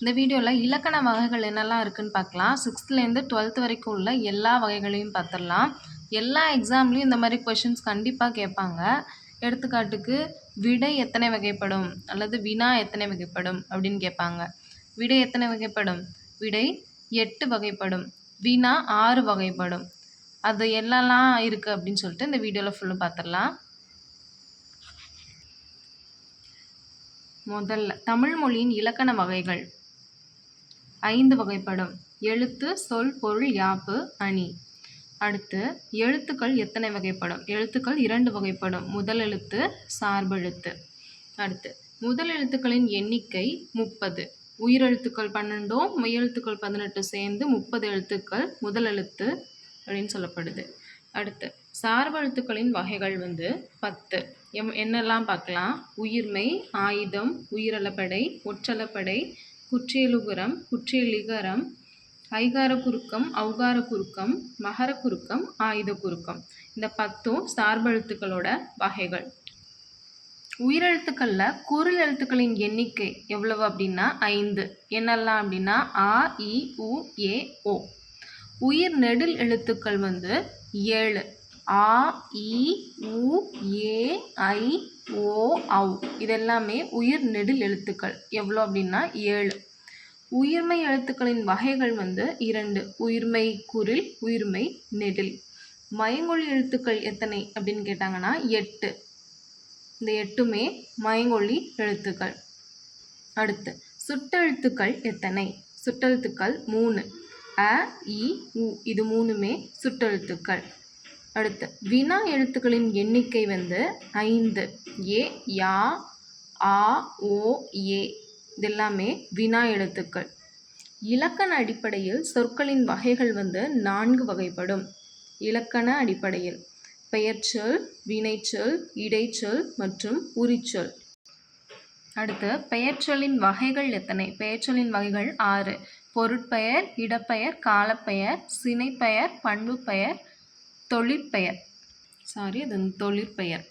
இந்த வீடியோவில் இலக்கண வகைகள் என்னெல்லாம் இருக்குதுன்னு பார்க்கலாம். சிக்ஸ்த்துலேருந்து டுவெல்த் வரைக்கும் உள்ள எல்லா வகைகளையும் பார்த்துடலாம். எல்லா எக்ஸாம்லேயும் இந்த மாதிரி கொஷின்ஸ் கண்டிப்பாக கேட்பாங்க. எடுத்துக்காட்டுக்கு விடை எத்தனை வகைப்படும்? அல்லது வினா எத்தனை வகைப்படும்? அப்படின்னு கேட்பாங்க. விடை எத்தனை வகைப்படும்? விடை எட்டு வகைப்படும். வினா ஆறு வகைப்படும். அது என்னெல்லாம் இருக்குது அப்படின்னு சொல்லிட்டு இந்த வீடியோவில் ஃபுல்லும் பார்த்துடலாம். முதல்ல தமிழ் மொழியின் இலக்கண வகைகள். ஐந்து வகைப்படும். எழுத்து சொல் பொருள் யாப்பு அணி. அடுத்து எழுத்துக்கள் எத்தனை வகைப்படும்? எழுத்துக்கள் இரண்டு வகைப்படும். முதல் எழுத்து சார்பெழுத்து அடுத்து முதல் எழுத்துக்களின் எண்ணிக்கை முப்பது. உயிரெழுத்துக்கள் பன்னெண்டும் மெய்யெழுத்துக்கள் பதினெட்டு சேர்ந்து முப்பது எழுத்துக்கள் முதல் எழுத்து அப்படின்னு சொல்லப்படுது. அடுத்து சார்பெழுத்துக்களின் வகைகள் வந்து பத்து. எம் என்னெல்லாம் பார்க்கலாம்? உயிர்மை ஆயுதம் உயிரலப்படை ஒற்றலப்படை குற்றியலுகரம் குற்றியலிகரம் ஐகார குறுக்கம் ஔகார குறுக்கம் மகர குறுக்கம் ஆயுத குறுக்கம் இந்த பத்தும் சார்பெழுத்துக்களோட வகைகள். உயிரெழுத்துக்களில் குரல் எழுத்துக்களின் எண்ணிக்கை எவ்வளவு அப்படின்னா ஐந்து. என்னெல்லாம் அப்படின்னா ஆ இ உ ஏ ஓ. உயிர் நெடில் எழுத்துக்கள் வந்து ஏழு. ஆ இ உ ஏ ஐ ஓ அவ் இதெல்லாமே உயிர் நெடில் எழுத்துக்கள். எவ்வளோ அப்படின்னா ஏழு. உயிர்மை எழுத்துக்களின் வகைகள் வந்து இரண்டு. உயிர்மை குரில் உயிர்மை நெடில். மயங்கொழி எழுத்துக்கள் எத்தனை அப்படின்னு கேட்டாங்கன்னா எட்டு. இந்த எட்டுமே மயங்கொழி எழுத்துக்கள். அடுத்து சுட்டெழுத்துக்கள் எத்தனை? சுட்டெழுத்துக்கள் மூணு. அ இ உ. இது மூணுமே சுட்டெழுத்துக்கள். அடுத்து வினா எழுத்துக்களின் எண்ணிக்கை வந்து ஐந்து. ஏ யா ஆ ஓ ஏ. இதெல்லாமே வினா எழுத்துக்கள். இலக்கண அடிப்படையில் சொற்களின் வகைகள் வந்து நான்கு வகைப்படும். இலக்கண அடிப்படையில் பெயர்ச்சொல் வினைச்சொல் இடைச்சொல் மற்றும் உரிச்சொல் அடுத்து பெயர்ச்சொல்லின் வகைகள் எத்தனை? பெயர்ச்சொலின் வகைகள் ஆறு. பொருட்பெயர் இடப்பெயர் காலப்பெயர் சினைப்பெயர் பண்புப்பெயர் தொழிற்பெயர். சாரி அது தொழிற்பெயர்.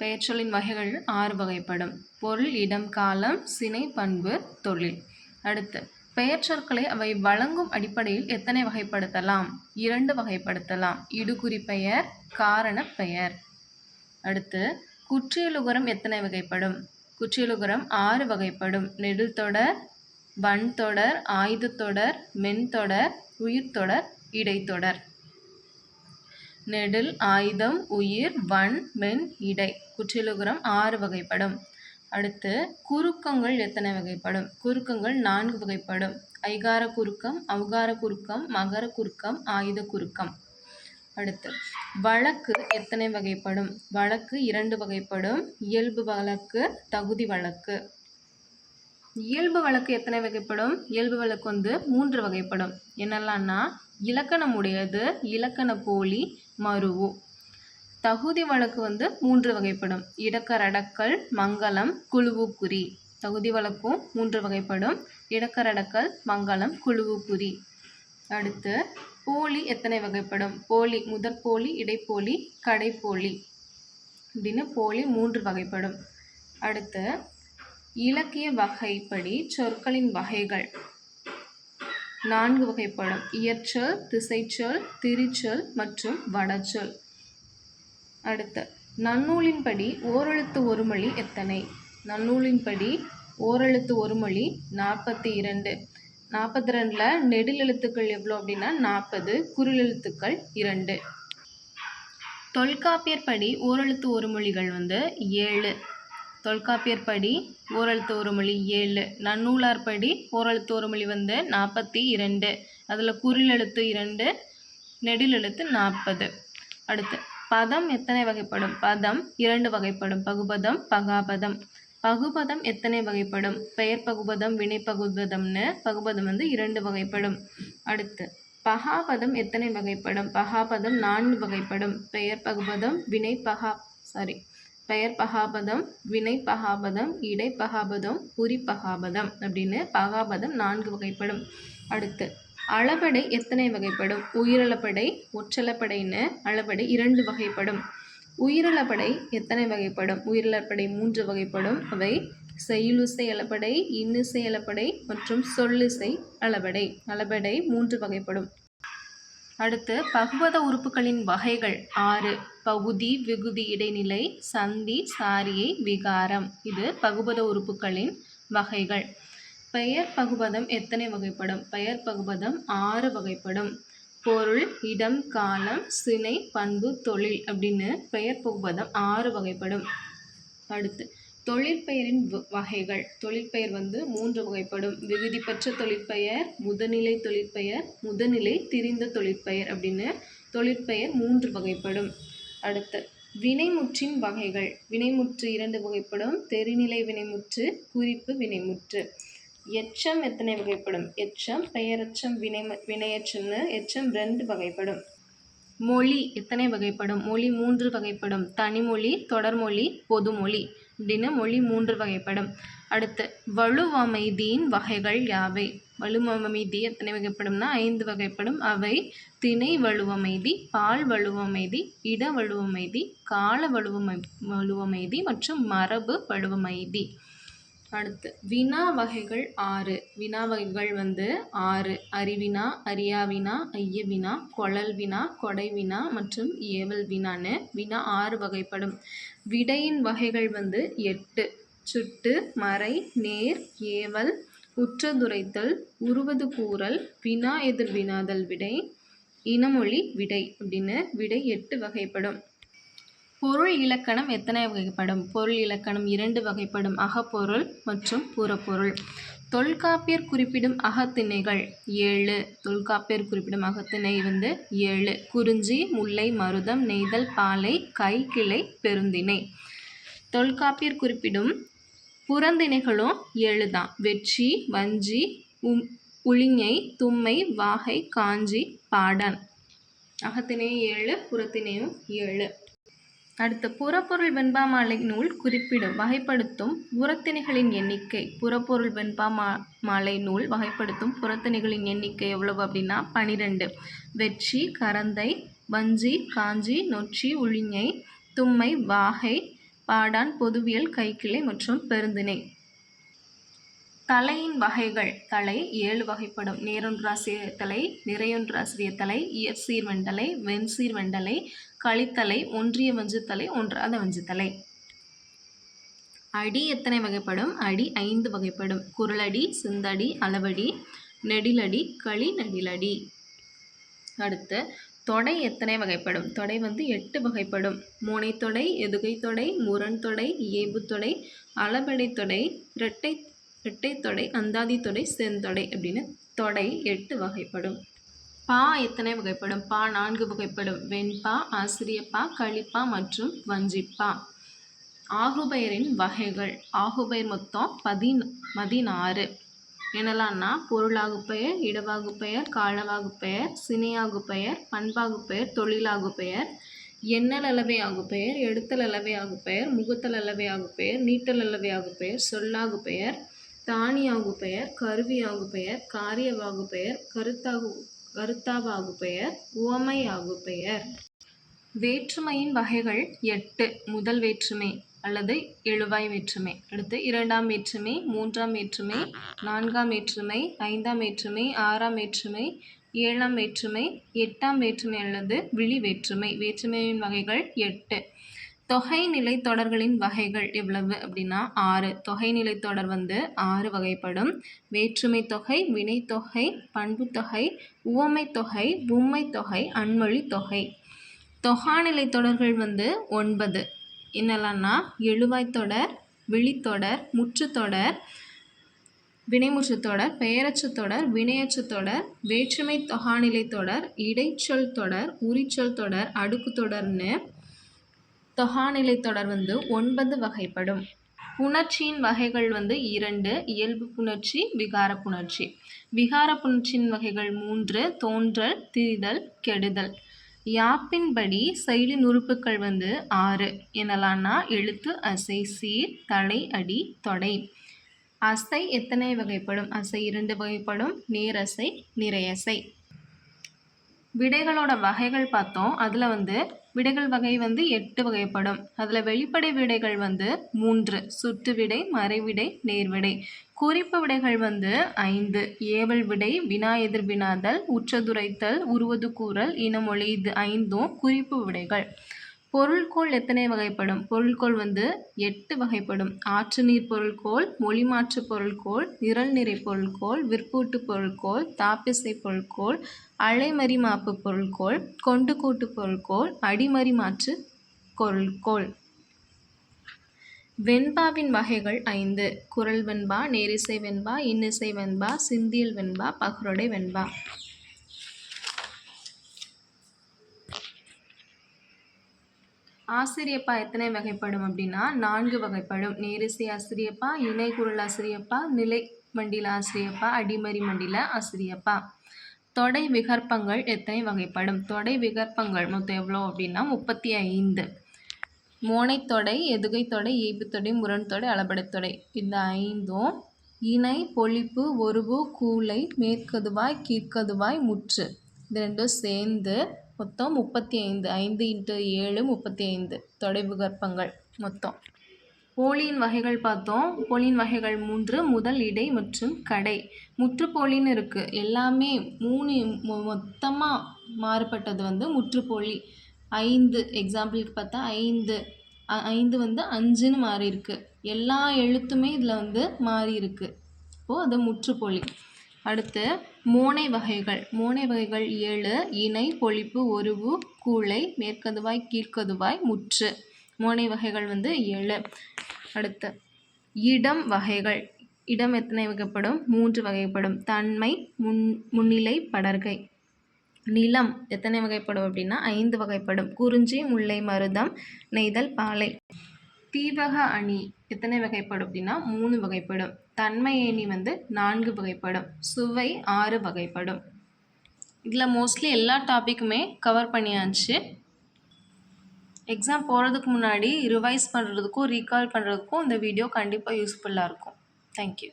பெயர்ச்சொல்லின் வகைகள் ஆறு வகைப்படும். பொருள் இடம் காலம் சினை பண்பு தொழில். அடுத்து பெயர்ச்சொற்களை அவை வழங்கும் அடிப்படையில் எத்தனை வகைப்படுத்தலாம்? இரண்டு வகைப்படுத்தலாம். இடுகுறி பெயர் காரண பெயர் அடுத்து குற்றியலுகரம் எத்தனை வகைப்படும்? குற்றியலுகரம் ஆறு வகைப்படும். நெடுத்தொடர் வன்தொடர் ஆயுதத்தொடர் மென்தொடர் உயிர்த்தொடர் இடைத்தொடர் நெடில் ஆயுதம் உயிர் வன் மென் இடை. குற்றிலுகரம் ஆறு வகைப்படும். அடுத்து குறுக்கங்கள் எத்தனை வகைப்படும்? குறுக்கங்கள் நான்கு வகைப்படும். ஐகார குறுக்கம் அவகார குறுக்கம் மகர குறுக்கம் ஆயுத குறுக்கம். அடுத்து வழக்கு எத்தனை வகைப்படும்? வழக்கு இரண்டு வகைப்படும். இயல்பு வழக்கு தகுதி வழக்கு. இயல்பு வழக்கு எத்தனை வகைப்படும்? இயல்பு வழக்கு வந்து மூன்று வகைப்படும். என்னெல்லாம்னா இலக்கணம் உடையது இலக்கண போலி மருவு. தகுதி வழக்கு வந்து மூன்று வகைப்படும். இடக்கரடக்கல் மங்களம் குழுவுக்குறி. தகுதி வழக்கும் மூன்று வகைப்படும். இடக்கரடக்கல் மங்களம் குழுவுக்குறி. அடுத்து போலி எத்தனை வகைப்படும்? போலி முதற்போலி இடைப்போலி கடைப்போலி அப்படின்னு போலி மூன்று வகைப்படும். அடுத்து இலக்கிய வகைப்படி சொற்களின் வகைகள். நான்கு வகைப்படும் இயற்சொல் திசைச்சொல் திரிச்சொல் மற்றும் வடச்சொல். அடுத்த நன்னூலின்படி ஓரெழுத்து ஒரு மொழி எத்தனை? நன்னூலின்படி ஓரெழுத்து ஒரு மொழி நாற்பத்தி இரண்டு. நாற்பத்தி ரெண்டில் நெடில் எழுத்துக்கள் எவ்வளோ அப்படின்னா நாற்பது குரில் எழுத்துக்கள் இரண்டு. தொல்காப்பியர் படி ஓரெழுத்து ஒரு மொழிகள் வந்து ஏழு. தொல்காப்பியர் படி ஓரழுத்து ஒரு மொழி ஏழு நன்னூலார் படி ஓரெழுத்து ஒரு மொழி வந்து நாற்பத்தி இரண்டு அதில் குரில் எழுத்து இரண்டு நெடில் எழுத்து நாற்பது. அடுத்து பதம் எத்தனை வகைப்படும்? பதம் இரண்டு வகைப்படும். பகுபதம் பகாபதம். பகுபதம் எத்தனை வகைப்படும்? பெயர் பகுபதம் வினை பகுபதம்னு பகுபதம் வந்து இரண்டு வகைப்படும். அடுத்து பகாபதம் எத்தனை வகைப்படும்? பகாபதம் நான்கு வகைப்படும். பெயர் பகுபதம் வினை பகா சாரி பெயர் பகாபதம் வினை பகாபதம் இடை பகாபதம் உரி பகாபதம் அப்படின்னு பகாபதம் நான்கு வகைப்படும். அடுத்து அளபடை எத்தனை வகைப்படும்? உயிரளப்படை ஒற்றளப்படைன்னு அளபடை இரண்டு வகைப்படும். உயிரிழப்படை எத்தனை வகைப்படும்? உயிரிழப்படை மூன்று வகைப்படும். அவை செயலுசை அளபடை இன்னிசை அளபடை மற்றும் சொல்லிசை அளபடை அளபடை மூன்று வகைப்படும். அடுத்து பகுபத உறுப்புகளின் வகைகள் ஆறு. பகுதி விகுதி இடைநிலை சந்தி சாரியை விகாரம். இது பகுபத உறுப்புகளின் வகைகள். பெயர் பகுபதம் எத்தனை வகைப்படும்? பெயர் பகுபதம் ஆறு வகைப்படும். பொருள் இடம் காலம் சினை பண்பு தொழில் அப்படின்னு பெயர் பகுபதம் ஆறு வகைப்படும். அடுத்து தொழிற்பெயரின் வகைகள். தொழிற்பெயர் வந்து மூன்று வகைப்படும். விகுதி பெற்ற தொழிற்பெயர் முதுநிலை தொழிற்பெயர் முதுநிலை திரிந்த தொழிற்பெயர் அப்படின்னு தொழிற்பெயர் மூன்று வகைப்படும். அடுத்து வினைமுற்றின் வகைகள். வினைமுற்று இரண்டு வகைப்படும். தெரிநிலை வினைமுற்று குறிப்பு வினைமுற்று. எச்சம் எத்தனை வகைப்படும்? எச்சம் பெயரச்சம் வினை வினையச்சம்னு எச்சம் ரெண்டு வகைப்படும். மொழி எத்தனை வகைப்படும்? மொழி மூன்று வகைப்படும். தனிமொழி தொடர்மொழி பொதுமொழி. அப்படின்னு மொழி மூன்று வகைப்படும். அடுத்து வலுவமைதியின் வகைகள் யாவை? வலுவமைதி எத்தனை வகைப்படும்னா ஐந்து வகைப்படும். அவை திணை வலுவமைதி பால் வலுவமைதி இட வலுவமைதி கால வலுவமை வலுவமைதி மற்றும் மரபு வலுவமைதி. அடுத்து வினா வகைகள் ஆறு. வினா வகைகள் வந்து ஆறு. அறிவினா அரியாவினா ஐயவினா கொழல் வினா கொடை வினா மற்றும் ஏவல் வினான்னு வினா ஆறு வகைப்படும். விடையின் வகைகள் வந்து எட்டு. சுட்டு மறை நேர் ஏவல் உற்றதுரைத்தல் உருவது கூறல் வினா எதிர் வினாதல் விடை இனமொழி விடை அப்படின்னு விடை எட்டு வகைப்படும். பொருள் இலக்கணம் எத்தனை வகைப்படும்? பொருள் இலக்கணம் இரண்டு வகைப்படும். அகப்பொருள் மற்றும் புறப்பொருள். தொல்காப்பியர் குறிப்பிடும் அகத்திணைகள் ஏழு. தொல்காப்பியர் குறிப்பிடும் அகத்திணை வந்து ஏழு. குறிஞ்சி முல்லை மருதம் நெய்தல் பாலை கைக்கிளை பெருந்திணை. தொல்காப்பியர் குறிப்பிடும் புறந்திணைகளும் ஏழு தான். வெற்றி வஞ்சி உம் உளிஞை தும்மை வாகை காஞ்சி பாடன். அகத்திணையும் ஏழு புறத்திணையும் ஏழு. அடுத்து புறப்பொருள் வெண்பாமாலை நூல் குறிப்பிடும் வகைப்படுத்தும் புறத்திணைகளின் எண்ணிக்கை. புறப்பொருள் வெண்பா மா மாலை நூல் வகைப்படுத்தும் புறத்திணைகளின் எண்ணிக்கை எவ்வளவு அப்படின்னா பனிரெண்டு. வெற்றி கரந்தை வஞ்சி காஞ்சி நொச்சி உளிஞை தும்மை வாகை பாடான் பொதுவியல் கைக்கிளை மற்றும் பெருந்திணை. தலையின் வகைகள். தலை ஏழு வகைப்படும். நேரொன்றாசிரிய தலை நிறையொன்றாசிரிய தலை இயற்சீர் வெண்டலை வெண்சீர் வெண்டலை கழித்தலை ஒன்றிய வஞ்சுத்தலை ஒன்றாத வஞ்சுத்தலை. அடி எத்தனை வகைப்படும்? அடி ஐந்து வகைப்படும். குரலடி சிந்தடி அளவடி நெடிலடி களி நெடிலடி. அடுத்து தொடை எத்தனை வகைப்படும்? தொடை வந்து எட்டு வகைப்படும். தொடை எதுகை தொடை முரண் தொடை இயேபு தொடை அளபடை தொடை இரட்டை இரட்டை தொடை அந்தாதி தொடை செந்தொடை அப்படின்னு தொடை எட்டு வகைப்படும். பா எத்தனை வகைப்படும் பா நான்கு வகைப்படும் வெண்பா ஆசிரியப்பா களிப்பா மற்றும் வஞ்சிப்பா ஆகுபெயரின் வகைகள். ஆகுபெயர் மொத்தம் பதின் பதினாறு. என்னலாம்னா பொருளாகு பெயர் இடவாகு பெயர் காலவாகு பெயர் சினையாகு பெயர் பண்பாகு பெயர் தொழிலாகு பெயர் எண்ணல் அளவை ஆகு பெயர் எடுத்தல் அளவை ஆகு பெயர் முகத்தல் அளவை ஆகு பெயர் நீட்டல் அளவை ஆகு பெயர் சொல்லாகு பெயர் தானியாகு பெயர் கருவியாகு பெயர் காரியவாகு பெயர் கருத்தாகு கருத்தாவாகு பெயர் உவமையாகு பெயர். வேற்றுமையின் வகைகள் எட்டு முதல் வேற்றுமை அல்லது எழுவாய் வேற்றுமை. அடுத்து இரண்டாம் வேற்றுமை மூன்றாம் வேற்றுமை நான்காம் வேற்றுமை ஐந்தாம் வேற்றுமை ஆறாம் வேற்றுமை ஏழாம் வேற்றுமை எட்டாம் வேற்றுமை அல்லது விழி வேற்றுமை. வேற்றுமையின் வகைகள் எட்டு. தொகைநிலை தொடர்களின் வகைகள் எவ்வளவு அப்படின்னா ஆறு. தொகைநிலை தொடர் வந்து ஆறு வகைப்படும். வேற்றுமை தொகை வினைத்தொகை பண்புத்தொகை உவமை தொகை உம்மை தொகை அன்மொழி தொகை. தொகாநிலை தொடர்கள் வந்து ஒன்பது. என்னெல்லாம்னா எழுவாய்த்தொடர் விழித்தொடர் முற்றுத்தொடர் வினைமுற்று தொடர் வினையச்சத்தொடர் தொடர் வினையச்சு தொடர் வேற்றுமை தொகாநிலை தொடர் இடைச்சொல் தொடர் உரிச்சொல் தொடர் அடுக்கு தொடர்னு தொகாநிலை தொடர் வந்து ஒன்பது வகைப்படும். புணர்ச்சியின் வகைகள் வந்து இரண்டு இயல்பு புணர்ச்சி விகார புணர்ச்சி. விகார புணர்ச்சியின் வகைகள் மூன்று தோன்றல் திரிதல் கெடுதல். யாப்பின்படி செயலின் உறுப்புகள் வந்து ஆறு எனலான்னா எழுத்து அசை சீர் தலை அடி தொடை. அசை எத்தனை வகைப்படும்? அசை இரண்டு வகைப்படும். நேரசை நிறையசை. விடைகளோட வகைகள் பார்த்தோம். அதில் வந்து விடைகள் வகை வந்து எட்டு வகைப்படும். அதில் வெளிப்படை விடைகள் வந்து மூன்று. சுட்டு விடை மறைவிடை நேர்விடை. குறிப்பு விடைகள் வந்து ஐந்து. ஏவல் விடை வினா எதிர் வினாதல் உற்றதுரைத்தல் உருவது கூறல் இனமொழி இது ஐந்தும் குறிப்பு விடைகள். பொருள்கோள் எத்தனை வகைப்படும்? பொருள்கோள் வந்து எட்டு வகைப்படும். ஆற்று நீர் பொருள்கோள் மொழிமாற்று பொருள்கோள் நிரல் நிறை பொருள்கோள் விற்பூட்டு பொருள்கோள் தாப்பிசை பொருள்கோள் அலைமறிமாப்பு பொருள்கோள் கொண்டு கூட்டு பொருள்கோள். அடிமறி மாற்று பொருள்கோள் வெண்பாவின் வகைகள் ஐந்து. குரல் வெண்பா நேரிசை வெண்பா இன்னிசை வெண்பா சிந்தியல் வெண்பா பகுரொடை வெண்பா. ஆசிரியப்பா எத்தனை வகைப்படும் அப்படின்னா நான்கு வகைப்படும். நேரிசை ஆசிரியப்பா இணை குரல் ஆசிரியப்பா நிலை மண்டில ஆசிரியப்பா அடிமறி மண்டில ஆசிரியப்பா. தொடை விகற்பங்கள் எத்தனை வகைப்படும்? தொடை விகற்பங்கள் மொத்தம் எவ்வளோ அப்படின்னா முப்பத்தி ஐந்து மோனைத்தொடை எதுகைத்தொடை ஈபுத்தொடை முரண்தொடை அளபடைத்தொடை. இந்த ஐந்தும் இணை பொழிப்பு ஒருவு கூலை மேற்கதுவாய் கீர்க்கதுவாய் முற்று. இது ரெண்டும் சேர்ந்து மொத்தம் முப்பத்தி ஐந்து ஐந்து இன்ட்டு ஏழு முப்பத்தி ஐந்து தொடை விகற்பங்கள் மொத்தம். போலியின் வகைகள் பார்த்தோம். போலியின் வகைகள் மூன்று முதல் இடை மற்றும் கடை. முற்றுப்போலின்னு இருக்குது எல்லாமே மூணு மொ மொத்தமாக மாறுபட்டது வந்து முற்றுப்போலி. ஐந்து எக்ஸாம்பிளுக்கு பார்த்தா ஐந்து. ஐந்து வந்து அஞ்சுன்னு மாறி இருக்கு எல்லா எழுத்துமே இதில் வந்து மாறி இருக்கு இப்போது அது முற்றுப்பொலி. அடுத்து மோனை வகைகள். மோனை வகைகள் ஏழு இணை பொழிப்பு ஒருவு கூளை மேற்கதுவாய் கீழ்க்கதுவாய் முற்று. மோனை வகைகள் வந்து ஏழு. அடுத்து இடம் வகைகள். இடம் எத்தனை வகைப்படும்? மூன்று வகைப்படும். தன்மை முன் முன்னிலை படர்கை நிலம் எத்தனை வகைப்படும் அப்படின்னா ஐந்து வகைப்படும். குறிஞ்சி முல்லை மருதம் நெய்தல் பாலை. தீவக அணி எத்தனை வகைப்படும் அப்படின்னா மூணு வகைப்படும். தன்மை அணி வந்து நான்கு வகைப்படும். சுவை ஆறு வகைப்படும். இதில் மோஸ்ட்லி எல்லா டாப்பிக்குமே கவர் பண்ணியாச்சு. எக்ஸாம் போகிறதுக்கு முன்னாடி ரிவைஸ் பண்ணுறதுக்கும் ரீகால் பண்ணுறதுக்கும் இந்த வீடியோ கண்டிப்பாக யூஸ்ஃபுல்லாக இருக்கும். தேங்க்யூ